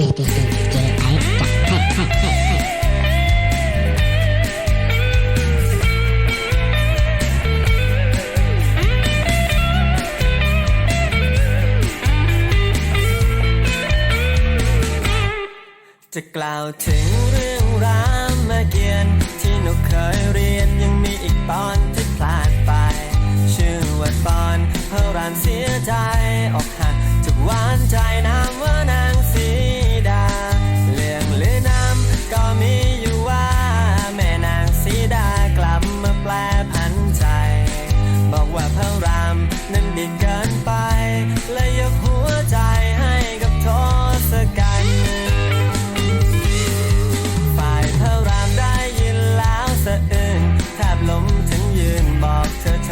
จะกล่าวถึงเรื่องรามเกียรติที่หนูเคยเรียนยังมีอีกปอนที่พลาดไป ชื่อว่าปอนพระรามเสียใจ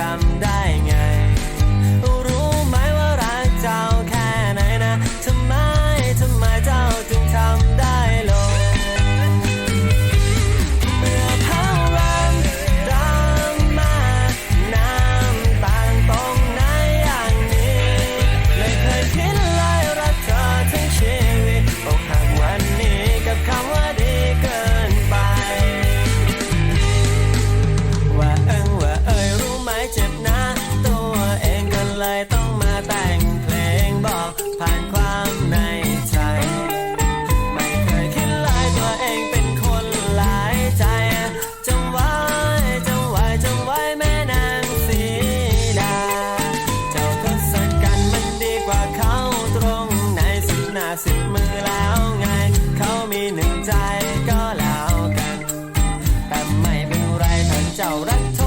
I'm down. ahora.